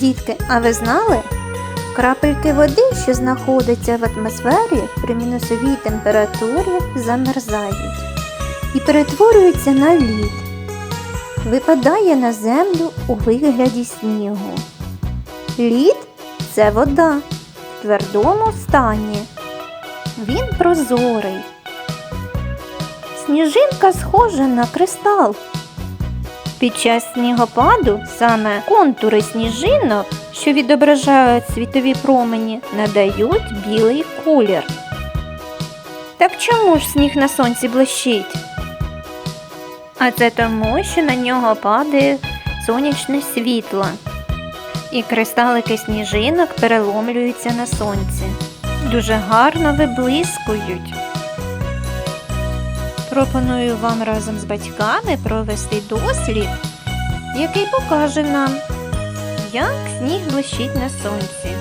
Дітки, а ви знали? Крапельки води, що знаходяться в атмосфері при мінусовій температурі, замерзають і перетворюються на лід. Випадає на землю у вигляді снігу. Лід це вода в твердому стані. Він прозорий. Сніжинка схожа на кристал. Під час снігопаду саме контури сніжинок, що відображають світові промені, надають білий колір. Так чому ж сніг на сонці блищить? А це тому, що на нього падає сонячне світло, і кристалики сніжинок переломлюються на сонці. Дуже гарно виблискують. Пропоную вам разом з батьками провести дослід, який покаже нам, як сніг блищить на сонці.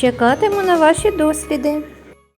Чекатиму на ваші досліди.